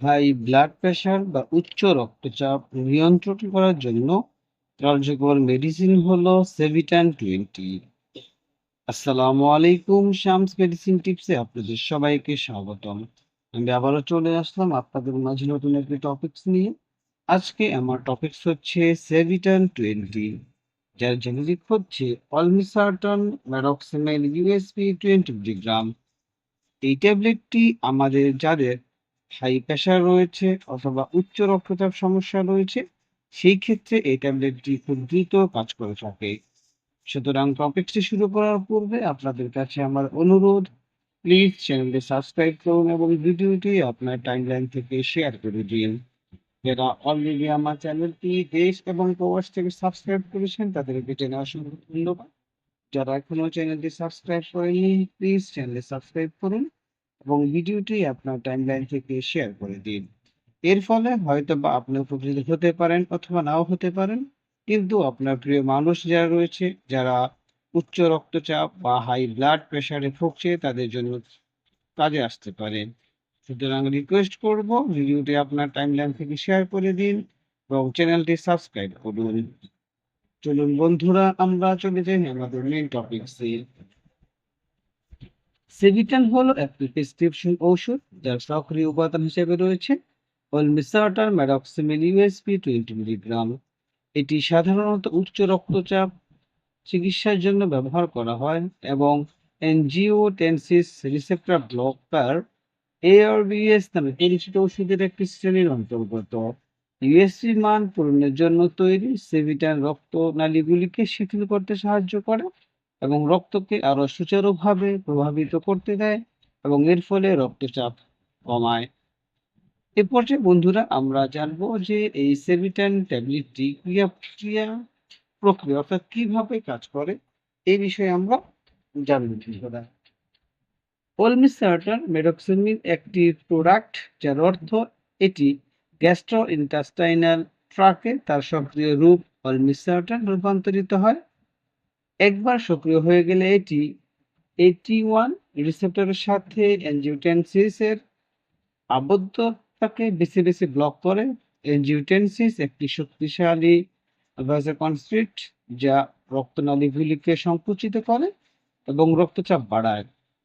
High blood pressure বা উচ্চ রক্তচাপ নিয়ন্ত্রণ করার জন্য কার্যকর মেডিসিন হলো সেভিটান টোয়েন্টি আসসালামু আলাইকুম শামস মেডিসিন টিপসে আপনাদের সবাইকে স্বাগতম। আমি আবারও চলে আসলাম আপনাদের মাঝে নতুন একটি টপিকস নিয়ে। আজকে আমার টপিকস হচ্ছে সেভিটান টোয়েন্টি যার জেনেরিক হচ্ছে olmesartan medoxomil USP twenty milligram এই ট্যাবলেটটি আমাদের যাদের হাই প্রেশার রয়েছে অথবা উচ্চ রক্তচাপ সমস্যা রয়েছে, সেই ক্ষেত্রে এই ট্যাবলেটটি খুব দ্রুত কাজ করে থাকে। সুতরাং টপিকটি শুরু করার পূর্বে আপনাদের কাছে আমার অনুরোধ প্লিজ চ্যানেলটি সাবস্ক্রাইব করুন এবং ভিডিওটি আপনার টাইমলাইন থেকে শেয়ার করে দিন। যারা অলরেডি আমার চ্যানেলটি দেশ এবং প্রবাস থেকে সাবস্ক্রাইব করেছেন, তাদেরকে জেনে অসংখ্য ধন্যবাদ। যারা এখনও চ্যানেলটি সাবস্ক্রাইব করেনি প্লিজ চ্যানেলটি সাবস্ক্রাইব করুন। এবং ভিডিওটি আপনার টাইমলাইন থেকে শেয়ার করে দিন। এর ফলে হয়তো বা আপনি উপকৃত হতে পারেন অথবা নাও হতে পারেন। কিন্তু আপনার প্রিয় মানুষ যারা রয়েছে, যারা উচ্চ রক্তচাপ বা হাই ব্লাড প্রেশারে ভুগছে, তাদের জন্য কাজে আসতে পারে। সুতরাং রিকোয়েস্ট করব ভিডিওটি আপনার টাইমলাইন থেকে শেয়ার করে দিন এবং চ্যানেলটি সাবস্ক্রাইব করুন। চলুন বন্ধুরা, আমরা চলে যাই আমাদের মেন টপিকসে সেভিটান হলো একটি প্রেসক্রিপশন ঔষধ যার সক্রিয় উপাদান হিসেবে রয়েছে। Olmesartan medoxomil USP twenty milligram. এটি সাধারণত উচ্চ রক্তচাপ চিকিৎসার জন্য ব্যবহার করা হয় এবং এনজিওটেনসিস রিসেপ্টর ব্লকার এআরবিএস নামে পরিচিত ওষুধের একটি শ্রেণির অন্তর্গত। ইউএসসি মান পূরণের জন্য তৈরি সেভিটান রক্ত নালীগুলিকে শিথিল করতে সাহায্য করে। এবং রক্তকে আরও সুচারুভাবে প্রভাবিত করতে দেয় এবং এর ফলে রক্তচাপ কমায়। এ পর্যায়ে বন্ধুরা আমরা জানব যে এই সেভিটান ট্যাবলেটটি ক্রিয়া ক্রিয়া প্রক্রিয়া অর্থাৎ কীভাবে কাজ করে এই বিষয়ে আমরা জানব বন্ধুরা। অলমিসার্টার মেডক্সিমিন একটি প্রোডাক্ট যার অর্থ এটি গ্যাস্ট্রো ইন্টাস্টাইনাল ট্রাকে তার সক্রিয় রূপ অলমিসার্টার রূপান্তরিত হয়। একবার সক্রিয় হয়ে গেলে এটি এইটি ওয়ান রিসেপ্টরের সাথে অ্যাঞ্জিওটেনসিস এর আবদ্ধতাকে বেছে বেছে ব্লক করে। অ্যাঞ্জিওটেনসিস একটি শক্তিশালী ভাজোকনস্ট্রিক্ট যা রক্তনালীগুলিকে সংকুচিত করে এবং রক্তচাপ বাড়ায়।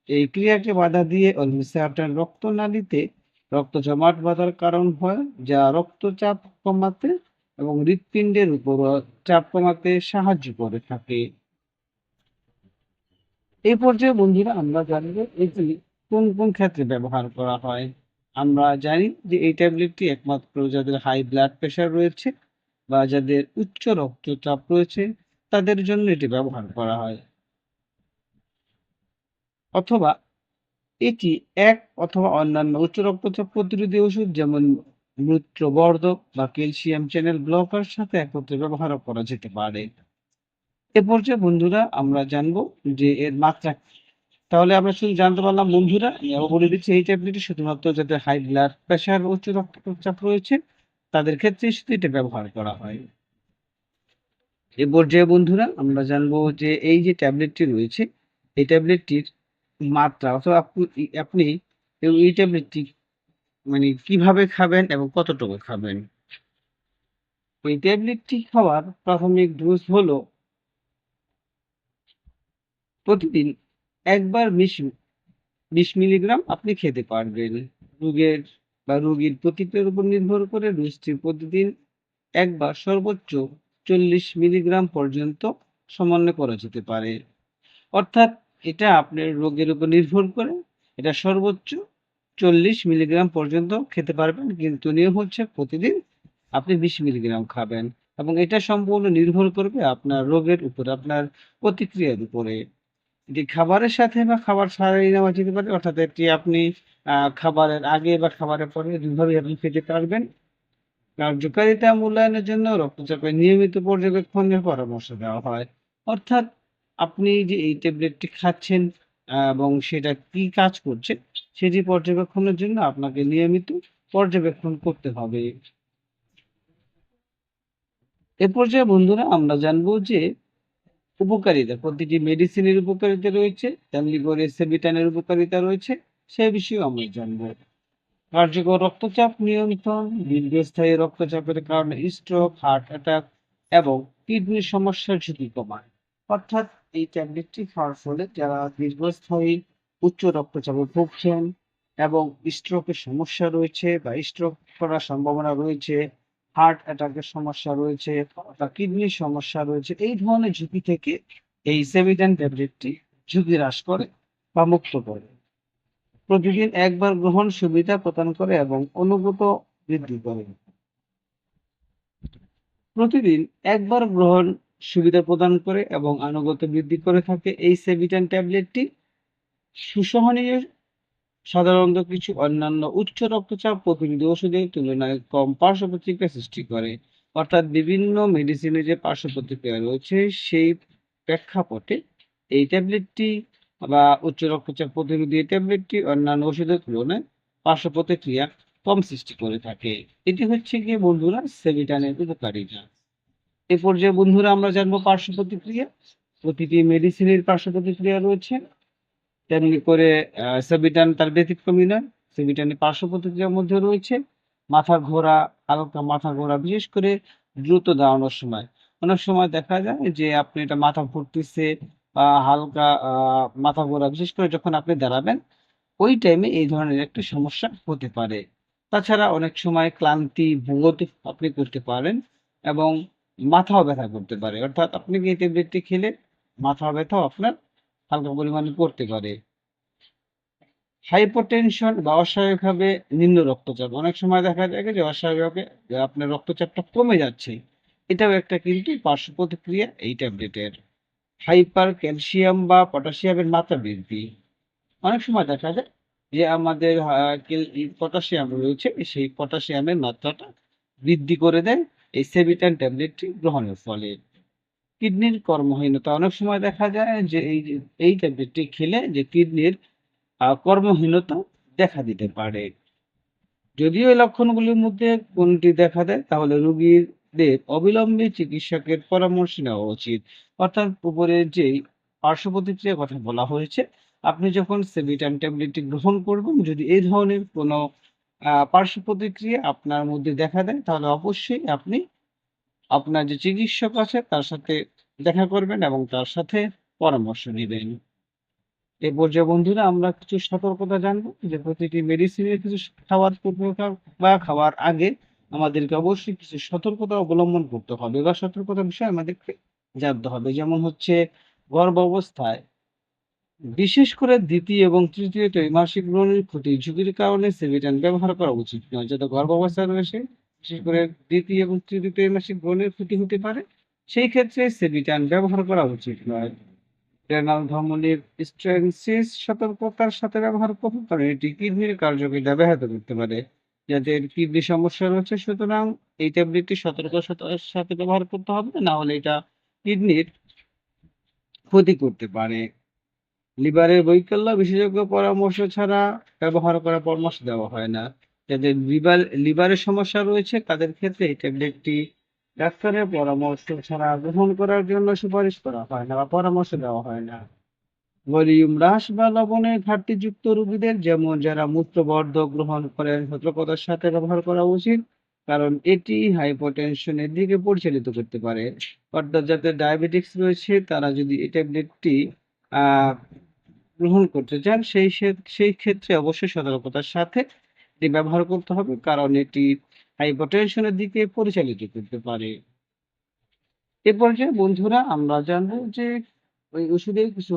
এই ক্রিয়াকে বাধা দিয়ে অলমিসার্টার রক্তনালীতে রক্ত জমাট বাঁধার কারণ হয়, যা রক্তচাপ কমাতে এবং হৃৎপিণ্ডের উপর চাপ কমাতে সাহায্য করে থাকে। এই পর্যায়ে বন্ধুরা আমরা জানব এটি কোন কোন ক্ষেত্রে ব্যবহার করা হয়। আমরা জানি যে এই ট্যাবলেটটি একমাত্র যাদের হাই ব্লাড প্রেশার রয়েছে বা যাদের উচ্চ রক্তচাপ রয়েছে, তাদের জন্য এটি ব্যবহার করা হয়। অথবা এটি এক অথবা অন্যান্য উচ্চ রক্তচাপ প্রতিরোধী ওষুধ, যেমন মূত্রবর্ধক বা ক্যালসিয়াম চ্যানেল ব্লকার সাথে একত্রে ব্যবহার করা যেতে পারে। এ পর্যায়ে বন্ধুরা আমরা জানব যে এর মাত্রা। তাহলে আমরা শুধু জানতে পারলাম, বন্ধুরা বলে দিচ্ছি, এই ট্যাবলেটটি শুধুমাত্র যাদের হাই ব্লাড প্রেশার উচ্চ রক্তচাপ রয়েছে, তাদের ক্ষেত্রে শুধু এটা ব্যবহার করা হয় এ পর্যায়ে বন্ধুরা আমরা জানব যে এই যে ট্যাবলেটটি রয়েছে, এই ট্যাবলেটটির মাত্রা অথবা আপনি এই ট্যাবলেটটি মানে কীভাবে খাবেন এবং কতটুকু খাবেন এই ট্যাবলেটটি খাওয়ার প্রাথমিক ডোজ হলো প্রতিদিন একবার বিশ বিশ মিলিগ্রাম আপনি খেতে পারবেন। রোগের বা রোগীর প্রতিক্রিয়ার উপর নির্ভর করে ডোজটি প্রতিদিন একবার সর্বোচ্চ চল্লিশ মিলিগ্রাম পর্যন্ত সমন্বয় করা যেতে পারে। অর্থাৎ এটা আপনার রোগের উপর নির্ভর করে। এটা সর্বোচ্চ চল্লিশ মিলিগ্রাম পর্যন্ত খেতে পারবেন, কিন্তু নিয়ম হচ্ছে প্রতিদিন আপনি বিশ মিলিগ্রাম খাবেন এবং এটা সম্পূর্ণ নির্ভর করবে আপনার রোগের উপর, আপনার প্রতিক্রিয়ার উপরে। এটি খাবারের সাথে বা খাবার ছাড়াই নেওয়া যেতে পারে, অর্থাৎ এটি আপনি খাবারের আগে বা খাবারের পরে দুইভাবে আপনি খেতে পারবেন। কার্যকারিতা মূল্যায়নের জন্য রক্তচাপের নিয়মিত পর্যবেক্ষণের পরামর্শ দেওয়া হয়। অর্থাৎ আপনি যে এই ট্যাবলেটটি খাচ্ছেন এবং সেটা কি কাজ করছে, সেটি পর্যবেক্ষণের জন্য আপনাকে নিয়মিত পর্যবেক্ষণ করতে হবে। এ পর্যায়ে বন্ধুরা আমরা জানব যে উপকারিতা, প্রতিটি মেডিসিনের উপকারিতা রয়েছে তেমনি করে সেবিটানের উপকারিতা রয়েছে সে বিষয়েও আমরা জানব। কার্যকর রক্তচাপ নিয়ন্ত্রণ, দীর্ঘস্থায়ী রক্তচাপের কারণে স্ট্রোক হার্ট অ্যাটাক এবং কিডনির সমস্যার ঝুঁকি কমায়। অর্থাৎ এই ট্যাবলেটটি খাওয়ার ফলে যারা দীর্ঘস্থায়ী উচ্চ রক্তচাপে ভুগছেন এবং স্ট্রোকের সমস্যা রয়েছে বা স্ট্রোক করার সম্ভাবনা রয়েছে হার্ট অ্যাটাকের সমস্যা রয়েছে, বা কিডনির সমস্যা রয়েছে, এই ধরনের ঝুঁকি থেকে এই সেভিটান ট্যাবলেটটি ঝুঁকি হ্রাস করে বা মুক্ত করে। প্রতিদিন একবার গ্রহণ সুবিধা প্রদান করে এবং অনুগত বৃদ্ধি করে। প্রতিদিন একবার গ্রহণ সুবিধা প্রদান করে এবং আনুগত্য বৃদ্ধি করে থাকে এই সেভিটান ট্যাবলেটটি সুসহনীয় সাধারণত কিছু অন্যান্য উচ্চ রক্তচাপ প্রতিরোধী ওষুধের তুলনায় কম পার্শ্ব প্রতিক্রিয়া সৃষ্টি করে। অর্থাৎ বিভিন্ন মেডিসিনে যে পার্শ্ব প্রতিক্রিয়া রয়েছে, সেই প্রেক্ষাপটে এই ট্যাবলেটটি বা উচ্চ রক্তচাপ প্রতিরোধী এই ট্যাবলেটটি অন্যান্য ওষুধের তুলনায় পার্শ্ব প্রতিক্রিয়া কম সৃষ্টি করে থাকে। এটি হচ্ছে গিয়ে বন্ধুরা সেভিটানের উপকারিতা। এ পর্যায়ে বন্ধুরা আমরা জানব পার্শ্ব প্রতিক্রিয়া প্রতিটি মেডিসিনের পার্শ্ব প্রতিক্রিয়া রয়েছে। তেমনি করে সেবিটান তার ব্যতিক্রমী নয়। সেবিটানের পার্শ্ব প্রতিক্রিয়ার মধ্যে রয়েছে। মাথা ঘোরা, হালকা মাথা ঘোরা, বিশেষ করে দ্রুত দাঁড়ানোর সময়। অনেক সময় দেখা যায় যে আপনি এটা মাথা ঘুরতেছে বা হালকা মাথা ঘোরা, বিশেষ করে যখন আপনি দাঁড়াবেন, ওই টাইমে এই ধরনের একটা সমস্যা হতে পারে। তাছাড়া অনেক সময় ক্লান্তি বোধ আপনি করতে পারেন এবং মাথাও ব্যথা করতে পারে। অর্থাৎ আপনি কি এই ট্যাবলেটটি খেলে মাথা ব্যথাও আপনার হালকা পরিমাণে পড়তে পারে। হাইপোটেনশন বা অস্বাভাবিকভাবে নিম্ন রক্তচাপ। অনেক সময় দেখা যায় যে অস্বাভাবিকভাবে আপনার রক্তচাপটা কমে যাচ্ছে। এটাও একটা কিন্তু পার্শ্ব প্রতিক্রিয়া এই ট্যাবলেটের। হাইপার ক্যালসিয়াম বা পটাশিয়ামের মাত্রা বৃদ্ধি। অনেক সময় দেখা যায় যে আমাদের পটাশিয়াম রয়েছে, সেই পটাশিয়ামের মাত্রাটা বৃদ্ধি করে দেয় এই সেবিটান ট্যাবলেটটি গ্রহণের ফলে। কিডনির কর্মহীনতা। অনেক সময় দেখা যায় যে এই এই ট্যাবলেটটি খেলে যে কিডনির কর্মহীনতা দেখা দিতে পারে। যদিও এই লক্ষণগুলির মধ্যে কোনটি দেখা দেয়, তাহলে রোগীদের অবিলম্বে চিকিৎসকের পরামর্শ নেওয়া উচিত। অর্থাৎ উপরে যেই পার্শ্ব প্রতিক্রিয়ার কথা বলা হয়েছে, আপনি যখন সেবিটান ট্যাবলেটটি গ্রহণ করবেন, যদি এই ধরনের কোনো পার্শ্ব প্রতিক্রিয়া আপনার মধ্যে দেখা দেয়, তাহলে অবশ্যই আপনি, আপনার যে চিকিৎসক আছে, তার সাথে দেখা করবেন এবং তার সাথে পরামর্শ নেবেন। এ পর্যায়ে বন্ধুরা আমরা কিছু সতর্কতা জানব যে প্রতিটি মেডিসিনের কিছু খাওয়ার বা খাওয়ার আগে আমাদেরকে অবশ্যই কিছু সতর্কতা অবলম্বন করতে হবে বা সতর্কতা বিষয়ে আমাদেরকে জানতে হবে। যেমন হচ্ছে গর্ভ অবস্থায় বিশেষ করে দ্বিতীয় এবং তৃতীয় ত্রৈমাসিক গ্রহণের ক্ষতি, ঝুঁকির কারণে সেভিটান ব্যবহার করা উচিত নয়। যাতে গর্ভ অবস্থায় রয়েছে, বিশেষ করে দ্বিতীয় এবং তৃতীয় ত্রৈমাসিক গ্রহণের ক্ষতি হতে পারে। সেই ক্ষেত্রে সেভিটান ব্যবহার করা উচিত নয়। রেনাল ধমনির স্ট্রেনসিস সতর্কতার সাথে ব্যবহার করুন, কারণ এটি কিডনির কার্যকারিতা ব্যাহত করতে পারে। যাদের কিডনি সমস্যা রয়েছে, সুতরাং এই ট্যাবলেটটি সতর্কতার সাথে ব্যবহার করতে হবে, না হলে এটা কিডনির ক্ষতি করতে পারে। লিভারের বৈকল্য বিশেষজ্ঞ পরামর্শ ছাড়া ব্যবহার করার পরামর্শ দেওয়া হয় না। যাদের লিভার লিভারের সমস্যা রয়েছে, তাদের ক্ষেত্রে এই ট্যাবলেটটি ডাক্তারের পরামর্শ ছাড়া গ্রহণ করার জন্য সুপারিশ করা হয় না বা পরামর্শ দেওয়া হয় না। ভলিউম হ্রাস বা লবণের ঘাটতিযুক্ত রোগীদের যেমন যারা মূত্রবর্ধক গ্রহণ করেন, সতর্কতার সাথে ব্যবহার করা উচিত, কারণ এটি হাইপোটেনশনের দিকে পরিচালিত করতে পারে। অর্থাৎ যাদের ডায়াবেটিক্স রয়েছে, তারা যদি এই ট্যাবলেটটি গ্রহণ করতে চান, সেই সেই ক্ষেত্রে অবশ্যই সতর্কতার সাথে এটি ব্যবহার করতে হবে, কারণ এটি হাইপারটেনশনের দিকে পরিচালিত করতে পারে। এ পর্যায়ে বন্ধুরা আমরা জানব যে ওই ওষুধের কিছু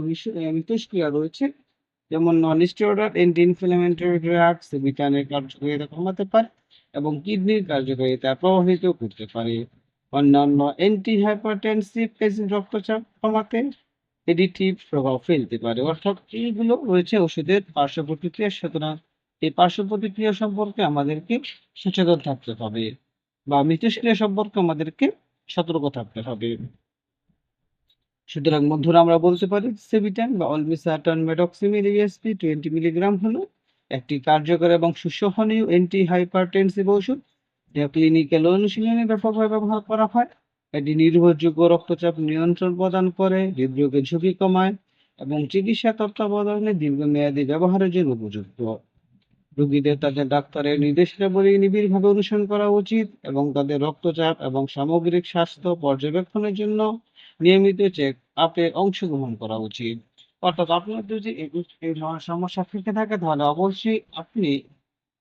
মিথস্ক্রিয়া রয়েছে, যেমন non steroid anti inflammatory drugs ভিটানের কার্যকারিতা কমাতে পারে এবং কিডনির কার্যকারিতা প্রভাবিত করতে পারে। অন্যান্য অ্যান্টি হাইপারটেনসিভ এজেন্ট রক্তচাপ কমাতে এডিটিভ প্রভাব ফেলতে পারে। অর্থাৎ এইগুলো রয়েছে ওষুধের পার্শ্ব প্রতিক্রিয়া সুতরাং এই পার্শ্ব প্রতিক্রিয়া সম্পর্কে আমাদেরকে সচেতন থাকতে হবে বা মিথস্ক্রিয়া সম্পর্কে আমাদেরকে সতর্ক থাকতে হবে। সুতরাং বন্ধুরা, আমরা বলতে পারি সেবিটান বা olmesartan medoxomil ESP twenty milligram হলো একটি কার্যকর এবং সুসহনীয় অ্যান্টি হাইপারটেনসিভ ওষুধ যা ক্লিনিক্যাল অনুশীলনে ব্যাপকভাবে ব্যবহার করা হয়। এটি নির্ভরযোগ্য রক্তচাপ নিয়ন্ত্রণ প্রদান করে, হৃদরোগের ঝুঁকি কমায় এবং চিকিৎসা তত্ত্বাবধানে দীর্ঘমেয়াদী ব্যবহারের জন্য উপযুক্ত। রোগীদের তাদের ডাক্তারের নির্দেশনাবলী নিবিড়ভাবে অনুসরণ করা উচিত এবং তাদের রক্তচাপ এবং সামগ্রিক স্বাস্থ্য পর্যবেক্ষণের জন্য নিয়মিত চেক আপে অংশগ্রহণ করা উচিত। অর্থাৎ আপনার যদি এই ধরনের সমস্যা থেকে থাকে, তাহলে অবশ্যই আপনি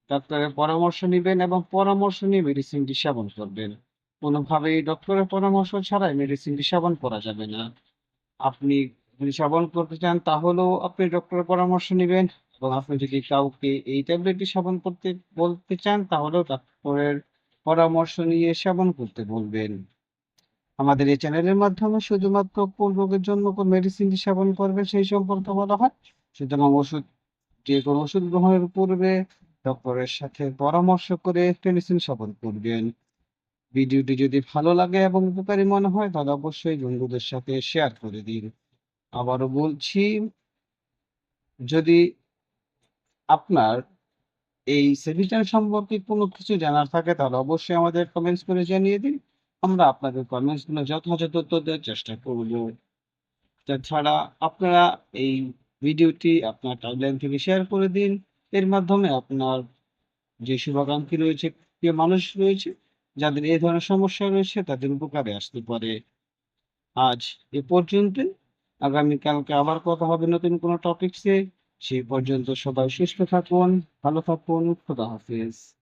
ডাক্তারের পরামর্শ নিবেন এবং পরামর্শ নিয়ে মেডিসিনটি সেবন করবেন। কোনোভাবেই ডক্টরের পরামর্শ ছাড়াই মেডিসিনটি সেবন করা যাবে না। আপনি যদি সেবন করতে চান, তাহলেও আপনি ডক্টরের পরামর্শ নিবেন। এবং আপনি যদি কাউকে এই ট্যাবলেটটি সেবন করতে, বলতে চান, তাহলেও ডাক্তারের পরামর্শ নিয়ে সেবন করতে বলবেন। আমাদের এই চ্যানেলের মাধ্যমে শুধুমাত্র কোন রোগের জন্য কোন মেডিসিনটি সেবন করবে সেই সম্পর্কে বলা হয়। সুতরাং ওষুধ, যে কোনো ওষুধ গ্রহণের পূর্বে ডক্টরের সাথে পরামর্শ করে মেডিসিন সেবন করবেন। ভিডিওটি যদি ভালো লাগে এবং উপকারী মনে হয়, তাহলে অবশ্যই বন্ধুদের সাথে শেয়ার করে দিন। আবারও বলছি, যদি আপনার এই সেভিটার সম্পর্কে কোনো কিছু জানার থাকে, তাহলে অবশ্যই আমাদের কমেন্টস করে জানিয়ে দিন। আমরা আপনাদের কমেন্টসগুলো যথাযথ উত্তর দেওয়ার চেষ্টা করব। তাছাড়া আপনারা এই ভিডিওটি আপনার টাইমলাইন থেকে শেয়ার করে দিন। এর মাধ্যমে আপনার যে শুভাকাঙ্ক্ষী রয়েছে, প্রিয় মানুষ রয়েছে, যাদের এই ধরনের সমস্যা রয়েছে, তাদের উপকারে আসতে পারে। আজ এ পর্যন্ত আগামীকালকে আবার কথা হবে নতুন কোনো টপিকসে সেই পর্যন্ত সবাই সুস্থ থাকুন ভালো থাকুন খোদা হাফিজ।